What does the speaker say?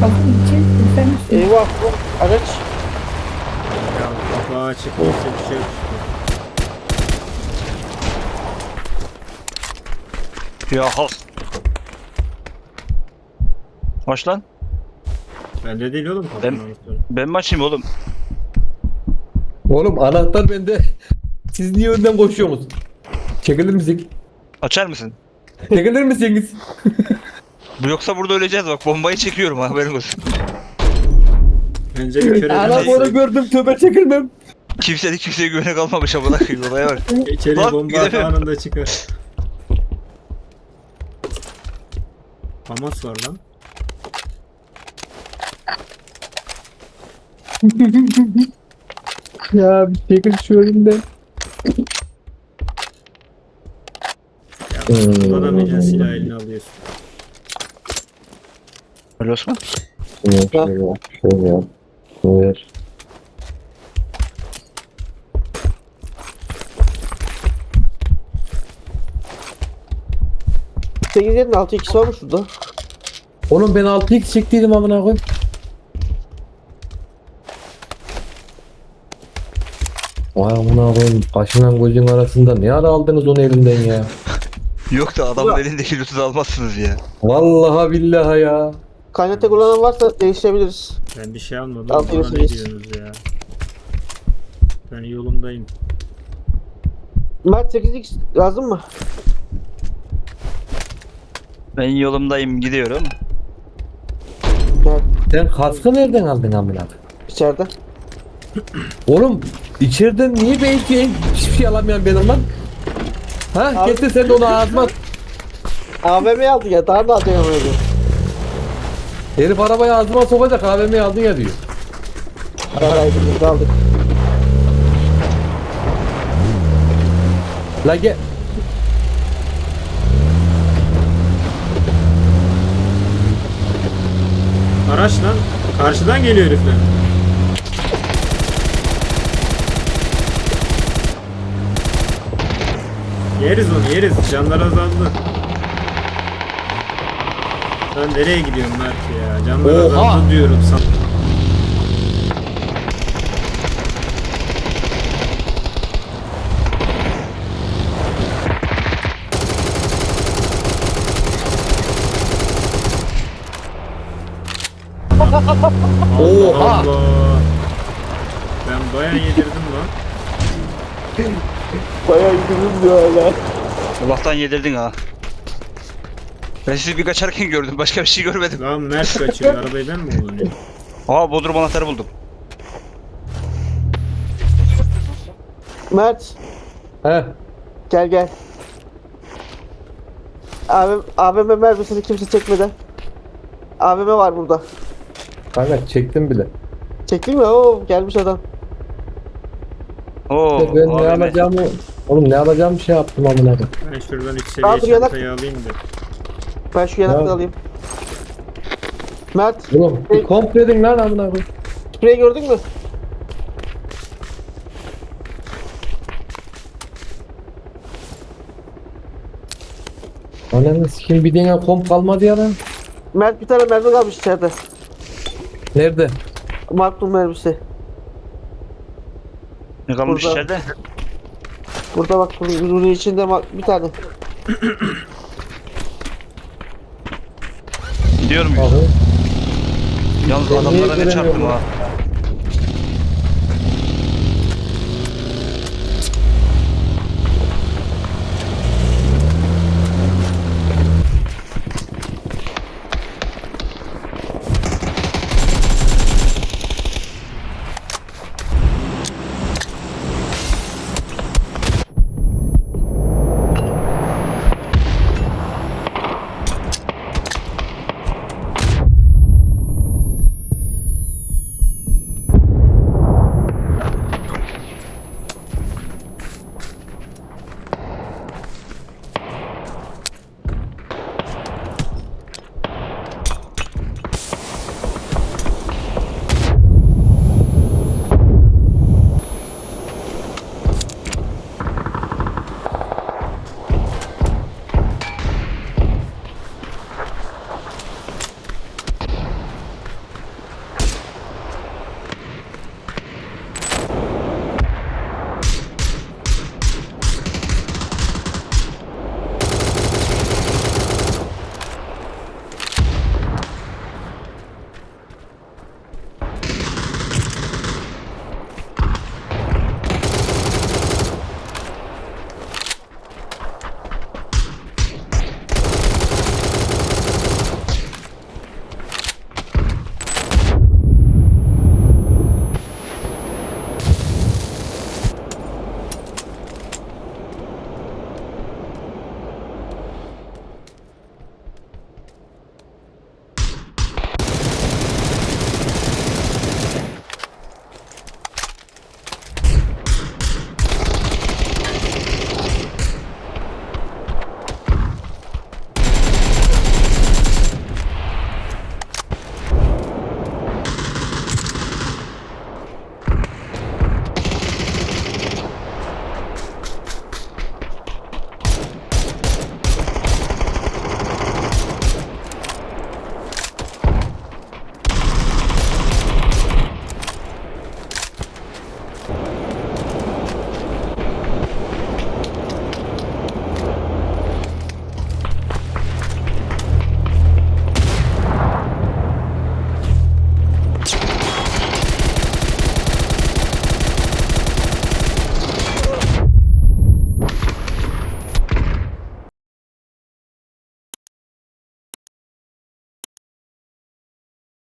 Kafam için misin? Eyvah. Araç. Ya kapağı çıkmışsa bir şey yok. Ya has. Maç lan. Bende değil oğlum Ben-. Ben mi açayım oğlum? Oğlum anahtar bende. Siz niye önden koşuyorsunuz? Çekilir misin? Açar mısın? Çekilir misiniz? Bu yoksa burada öleceğiz bak bombayı çekiyorum ha, haberin olsun. Bence bir kere Ana boru gördüm tövbe çekilmem. Kimse de kimseye güvene kalmamış amına koyayım olaya bak. İçeri Lan, bomba gidelim. anında çıkar. Hamas var lan. Ya bir çekil şu önümden. Ya kullanamayacaksın silah eline alıyorsun. Öyle Osman. Şöyle yap, şöyle yap. Ver. Sekiz yerin altı ikisi varmış şurada. Oğlum ben 6x çektiydim amına koyayım. Vay amına koyayım. Kaşından gözün arasında ne ara aldınız onu elimden ya? Yok da adamın elindeki da almazsınız ya. Vallahi billahi ya. Kaynata kullanan varsa değiştirebiliriz. Ben bir şey almadım. Bana ne diyorsunuz ya? Ben yolumdayım. Mert 8x lazım mı? Ben yolumdayım gidiyorum. Evet. Sen kaskı nereden aldın amına koyayım? içeride. Oğlum içeriden niye belki hiçbir şey alamayan benim lan? Ha Abi- getir sen de onu ağzıma at. AVM aldı ya daha ne alacak ama öyle. Herif arabayı ağzıma sokacak AVM'yi aldın ya diyor. Biz de aldık. La gel. Araç lan. Karşıdan geliyor herifler. Yeriz onu yeriz. Canlar azaldı. Sen nereye gidiyorsun Mert ya? Canlar Oha! azaldı diyorum sana. Allah Oha! Allah. Ben bayağı yedirdim lan. Bayağı yürüdüm diyor hala. Allah'tan yedirdin ha. Ben sizi bir kaçarken gördüm. Başka bir şey görmedim. Lan Mert kaçıyor. Arabayı ben mi kullanıyorum? Aa Bodrum anahtarı buldum. Mert He. gel gel. AVM, AVM mermisini kimse çekmeden. AVM var burada. Kanka çektim bile. Çektin mi? Oo gelmiş adam. Oo, ben ne AVM. alacağımı... Oğlum ne alacağımı şey yaptım amına koyayım. Ben şuradan Abi, seviye yanak- çantayı alayım da. Ben şu yanakları Ya. alayım. Mert Oğlum bir kompledin lan amına koyayım. sprey gördün mü? Ananı sikeyim bir tane komp kalmadı ya lan. Mert bir tane mermi kalmış içeride. Nerede? Magnum mermisi. Ne kalmış Burada. içeride? Burada bak bunun bunun içinde bir tane. Gidiyorum. Ahı. Yalnız adamlara ne çarptım ha.